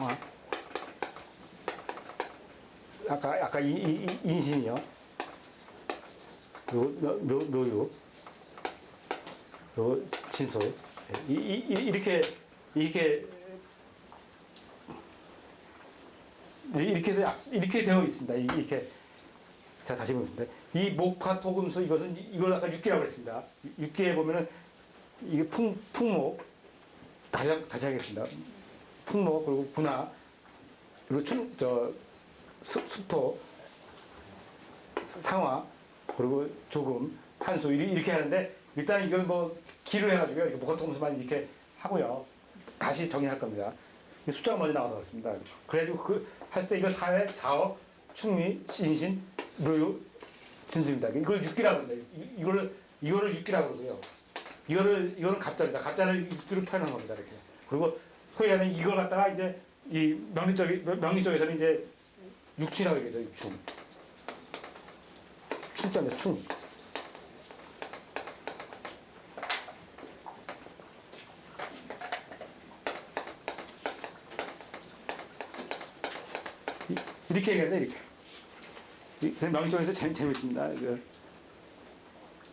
어. 아까 아까 이, 이, 이 인신이요. 요, 묘유. 요 진솔. 이, 이, 이- 이렇게 이렇게 이렇게 이렇게 되어 있습니다. 이- 이렇게 자 다시 보겠습니다. 이 목화 토금수 이것은 이걸 아까 육기라고 그랬습니다. 육기에 보면은 이게 풍 풍목 다시 한- 다시 하겠습니다. 풍목 그리고 분화 그리고 충저 습토 상화 그리고 조금 한수 이렇게 하는데 일단 이걸 뭐 기로 해가지고 이렇게 목화 토금수만 이렇게 하고요. 다시 정의할 겁니다. 이 숫자가 먼저 나와서 그렇습니다. 그래가지고 그 할 때 이거 사회, 자어, 충미, 신신, 묘유, 진수입니다. 이걸 육기라고 합니다. 이- 이거를 이거를 육기라고 그러고요. 이거를 이거는 가짜입니다. 가짜를 육기로 표현한 겁니다. 이렇게. 그리고 하는 이걸 갖다가 이제 이 명리 쪽 명리 쪽에서는 이제 육충이라고 얘기하죠. 육충. 충자입니다. 충. 이- 이렇게 얘기합니다. 이렇게. 명리적에서 재, 재밌습니다. 이거.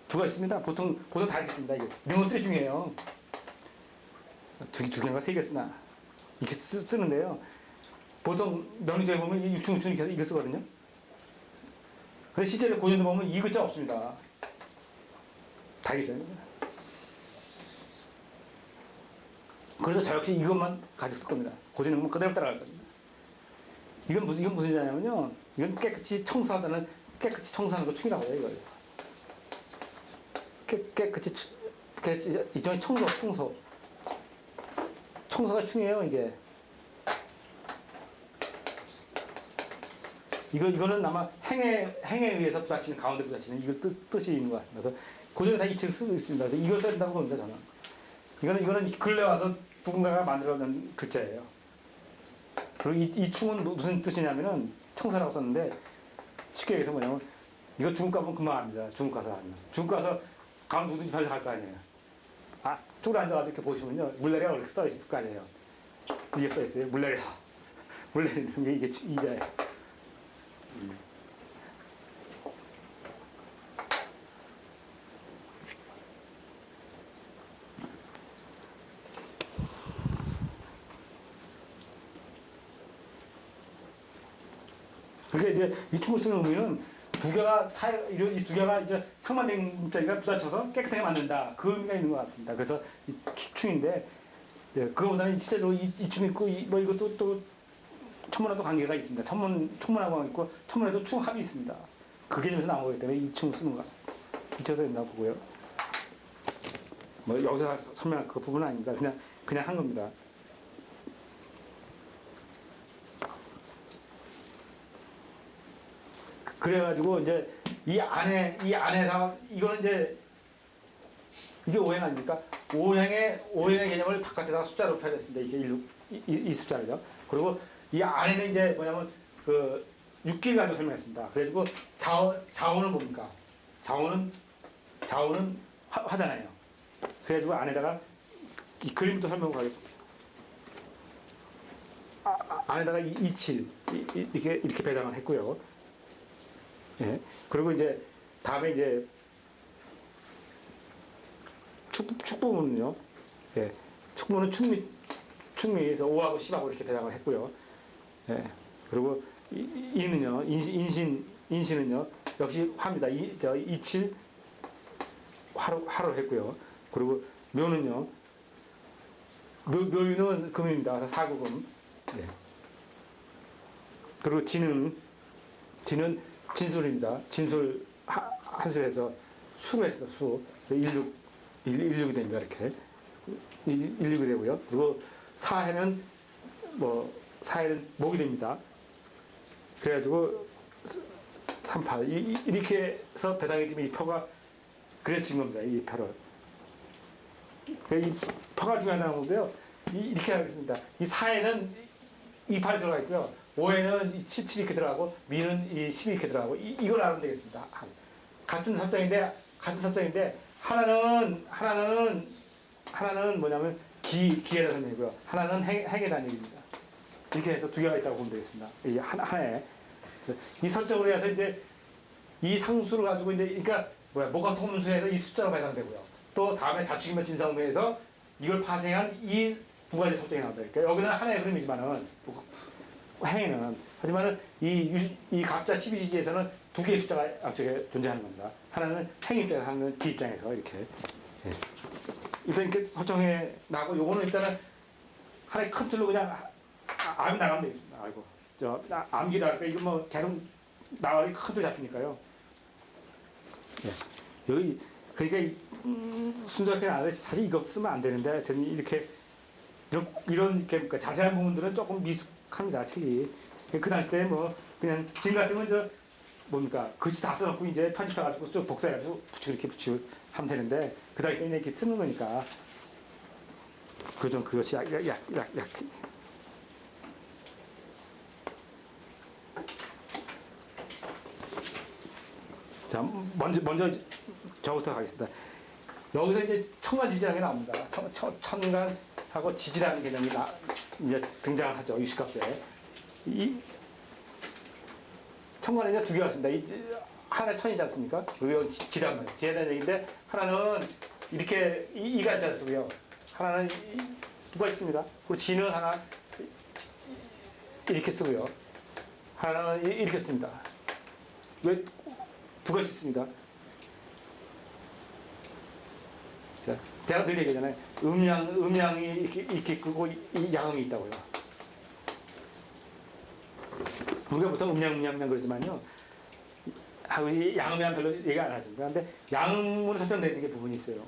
두가 있습니다. 보통 보통 다 있습니다. 이게 명어들이 중요해요. 두, 두 개인가 세 개 쓰나 이렇게 쓰, 쓰는데요. 보통 명리적에 보면 이 육충 육충 이렇게 이거 쓰거든요. 근데 실제로 고전도 보면 이 글자 없습니다. 다 있어요. 그래서 저 역시 이것만 가지고 쓸 겁니다. 보면 그대로 따라갈 겁니다. 이건 무슨 이건 무슨 자냐면요. 이건 깨끗이 청소하다는 깨끗이 청소하는 거 충이라고 해요. 이걸. 깨, 깨끗이 추- 깨끗이 이종의 청소 청소 청소가 충이에요 이게. 이거 이거는 아마 행에 행에 의해서 부딪히는 가운데 부딪히는 이거 뜻 뜻이 있는 것 같습니다. 그래서 고전에 다이 책을 쓰고 있습니다. 그래서 이걸 쓴다고 봅니다 저는. 이거는 이거는 근래 와서 누군가가 만들어낸 글자예요. 그리고 이, 이 충은 무- 무슨 뜻이냐면은 청사라고 썼는데 쉽게 얘기해서 뭐냐면 이거 중국 가면 금방 압니다. 중국 가서 하면 중국 가서 가면 누구든지 별서 갈거 아니에요. 아 쪽으로 앉아가지고 이렇게 보시면요 물레리아 이렇게 써 있을 거 아니에요. 이게 써 있어요. 물레리아. 게 이게 추- 이자예요. 그러니까 이제 이 춤을 쓰는 의미는 두 개가 사이 이두 개가 이제 상반된 문자리가 부딪혀서 깨끗하게 만든다 그 의미가 있는 것 같습니다. 그래서 이 추- 춤인데 이제 그거보다는 실제로 이, 이 춤이 있고 이, 뭐 이것도 또 천문하고 관계가 있습니다. 천문 천문하고 있고 천문에도 충합이 있습니다. 그 개념에서 나온 거기 때문에 이 춤을 쓰는 거 붙여서 있나 보고요. 뭐 여기서 설명할 그 부분은 아닙니다. 그냥 그냥 한 겁니다. 그래가지고 이제 이 안에 이 안에서 이거는 이제 이게 오행 아닙니까? 오행의 오행의 개념을 바깥에다가 숫자로 표현했습니다. 이게 이, 이, 이 숫자를요. 그리고 이 안에는 이제 뭐냐면 그 육기 가지고 설명했습니다. 그래가지고 자원 자원은 뭡니까? 자원은 자원은 화, 화잖아요. 그래가지고 안에다가 이 그림부터 설명을 하겠습니다. 아, 아, 안에다가 이, 이칠 이, 이, 이렇게 이렇게 배당을 했고요. 예. 그리고 이제 다음에 이제 축, 축부문은요. 예. 축부는 축미 축미에서 5하고 10하고 이렇게 배당을 했고요. 예. 그리고 이, 이- 이는요. 인신 인신 인신은요. 역시 화입니다. 이, 저 이칠 화로 화로 했고요. 그리고 묘는요. 묘, 묘유는 금입니다. 사구금. 예. 그리고 진은 진은 진술입니다. 진술 하- 한술에서 수로 했습니다. 수. 그래서 16, 16이 됩니다. 이렇게. 16이 되고요. 그리고 사해는 뭐 사해는 목이 됩니다. 그래가지고 38. 이, 이- 이렇게 해서 배당이 지금 이 표가 그려진 겁니다. 이 표를. 그이 표가 중요하다는 건데요. 이, 이렇게 하겠습니다. 이 사해는 이 팔이 들어가 있고요. 5에는 77 이렇게 들어가고 미는 이12 이렇게 들어가고 이, 이걸 알면 되겠습니다. 한. 같은 설정인데 같은 설정인데 하나는 하나는 하나는 뭐냐면 기 기에 대한 얘기고요. 하나는 행 행에 대한 얘기입니다. 이렇게 해서 두 개가 있다고 보면 되겠습니다. 이 하나, 하나에. 이 설정으로 해서 이제 이 상수를 가지고 이제, 그러니까 뭐야, 목각 통분수에서 이 숫자로 발견되고요. 또 다음에 자축인면 진상분에서 이걸 파생한 이 두 가지 설정이 나온다. 그러니까 여기는 하나의 흐름이지만은, 행위는. 하지만은 이, 유- 이 갑자 12지지에서는 두 개의 숫자가 앞쪽에 존재하는 겁니다. 하나는 행 입장에서, 하나는 기 입장에서 이렇게. 예. 일단 이렇게 설정해 나고 요거는 일단은 하나의 큰 틀로 그냥 아- 암이 나가면 되겠습니다. 아이고. 저 나- 암기라 할까 이거 뭐 계속 나가기 큰틀 잡히니까요. 예. 여기 그러니까 이- 음, 순조롭게 나가서 사실 이거 쓰면 안 되는데 하여튼 이렇게 이런 이렇게 그러니까 자세한 부분들은 조금 미숙 합니다 책이. 그 당시 때 뭐 그냥 지금 같으면 저 뭡니까 글씨 다 써놓고 이제 편집해가지고 쭉 복사해가지고 붙이고 이렇게 붙이고 하면 되는데 그 당시 때는 이렇게 쓰는 거니까 그좀 그것이 약약 약 약 자 먼저 먼저 저부터 가겠습니다. 여기서 이제 천간 지지라는 게 나옵니다. 천, 천, 천간하고 지지라는 개념이 나, 이제 등장을 하죠. 유식학때 이 천간에 이제 두 개가 있습니다. 이 지- 하나 천이지 않습니까? 그리고 지- 지란 말이에요. 지라는 얘기인데 하나는 이렇게 이, 이가 있지 않습니까? 하나는 이, 누가 있습니다. 그리고 지는 하나 이렇게 쓰고요. 하나는 이- 이렇게 씁니다. 왜 두 가지 있습니다. 자, 제가 늘 얘기하잖아요. 음양, 음양이 이렇게, 이렇게 끄고 이- 이 양음이 있다고요. 우리가 보통 음양, 음양양 그러지만요. 하고 이 양음이랑 별로 얘기 안 하죠. 그런데 양음으로 설정되는 게 부분이 있어요.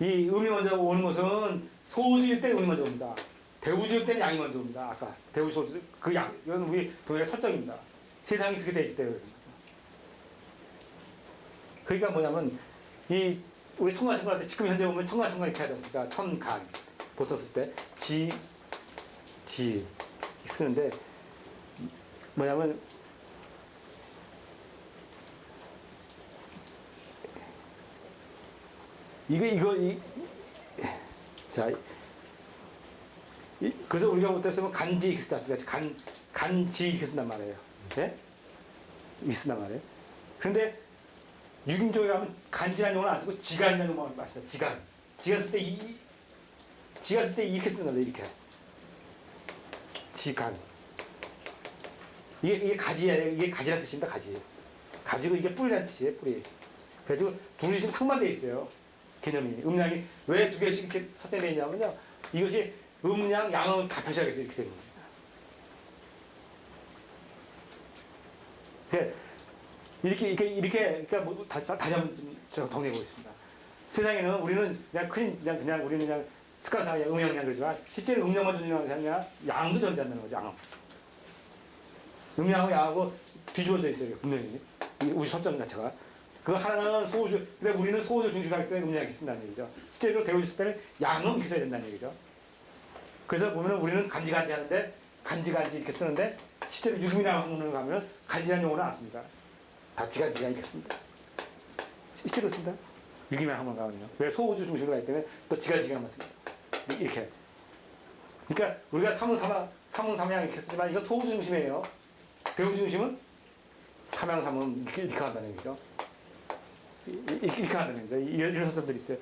이 음이 먼저 오는 것은 소우주일 때 음이 먼저 옵니다. 대우주일 때는 양이 먼저 옵니다. 아까 대우주 소우주 그 양, 이건 우리 도의 설정입니다. 세상이 그렇게 되기 때문에 그런 거죠. 그러니까 뭐냐면 이 우리 청간 청간 때 지금 현재 보면 청간 청간 이렇게 하지 않습니까? 천간 붙었을 때 지, 지 쓰는데 뭐냐면 이거 이거 이, 자 이, 그래서 우리가 볼때 쓰면 간지 이렇게 쓰지 않습니까? 간 간지 쓴단 말이에요. 네? 이렇게 쓴단 말이에요. 그런데 육인조에 가면 간지라는 용어는 안 쓰고 지간이라는 용어만 맞습니다. 지간. 지간 쓸 때 이, 지간 쓸 때 이렇게 쓰는 거예요. 이렇게. 지간. 이게, 이게 가지예요. 이게 가지라는 뜻입니다. 가지. 가지고 이게 뿌리라는 뜻이에요. 뿌리. 그래가지고 둘이 지금 상반되어 있어요. 개념이. 음량이 왜 두 개씩 이렇게 설정되어 있냐면요. 이것이 음량, 양을 다 표시하겠어요. 이렇게 되는 겁니다. 이렇게 이렇게 이렇게 그러니까 뭐 다시 다시 한번 좀 제가 정리해 보겠습니다. 세상에는 우리는 그냥 큰 그냥 그냥 우리는 그냥 습관상 그냥 음양량 그러지만 실제로 음량만 존재하는 게 아니라 양도 존재한다는 거죠. 양. 음양하고 양하고 뒤집어져 있어요. 분명히 이 우주 설정 자체가. 그 하나는 소우주, 근데 우리는 소우주 중심하기 때문에 음양이 쓴다는 얘기죠. 실제로 대우주 때는 양은 이렇게 써야 된다는 얘기죠. 그래서 보면은 우리는 간지간지 하는데 간지간지 이렇게 쓰는데 실제로 유금이나 학문을 가면 간지란 용어는 안 씁니다. 바치가 지가 있겠습니다. 실제로 씁니다. 유기만 한번 가면요. 왜 소우주 중심으로 가기 때문에 또 지가 지가 맞습니다. 이렇게. 그러니까 우리가 삼은삼양, 삼은삼양 이렇게 쓰지만 이건 소우주 중심이에요. 배우 중심은 삼양삼은 이렇게, 이렇게 한다는 얘기죠. 이- 이렇게, 이렇게 한다는 얘기죠. 이런, 이런 선들이 있어요.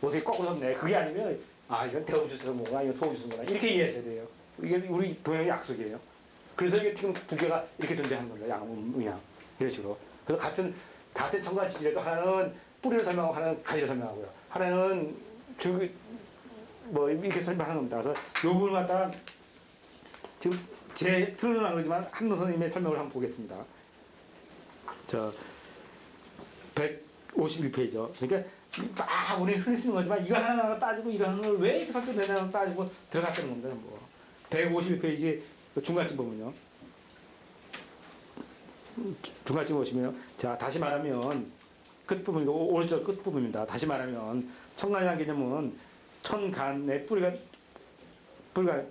어떻게 거꾸로 썼네. 그게 아니면 아 이건 대우주 쓰는구나 이건 소우주 쓰는구나 이렇게 이해하셔야 돼요. 이게 우리 동양의 약속이에요. 그래서 이게 지금 두 개가 이렇게 존재하는 거예요. 양, 음, 음양. 이런 식으로. 그래서 같은 같은 청간 지지라도 하나는 뿌리를 설명하고 하나는 가지를 설명하고요. 하나는 줄뭐 이렇게 설명하는 겁니다. 그래서 요 부분을 갖다가 지금 제 틀은 안 그러지만 한노 선생님의 설명을 한번 보겠습니다. 저 151페이지죠. 그러니까 막 우리 쓰는 거지만 이거 하나하나 따지고 이런 걸왜 이렇게 설정되냐고 따지고 들어갔다는 겁니다. 뭐 151페이지 중간쯤 보면요. 중간쯤 보시면요. 자, 다시 말하면 끝부분, 이거 오른쪽 끝부분입니다. 다시 말하면 청간이라는 개념은 천간의 뿌리가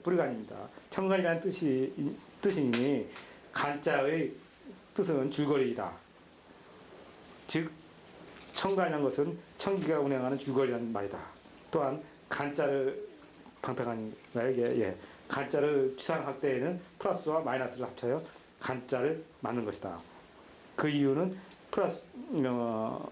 뿌리가 아닙니다. 청간이라는 뜻이 뜻이니 간자의 뜻은 줄거리이다. 즉 청간이라는 것은 청기가 운행하는 줄거리라는 말이다. 또한 간자를 방패간인가요? 예, 예. 간자를 치환할 때에는 플러스와 마이너스를 합쳐요 간자를 만든 것이다. 그 이유는 플러스 어,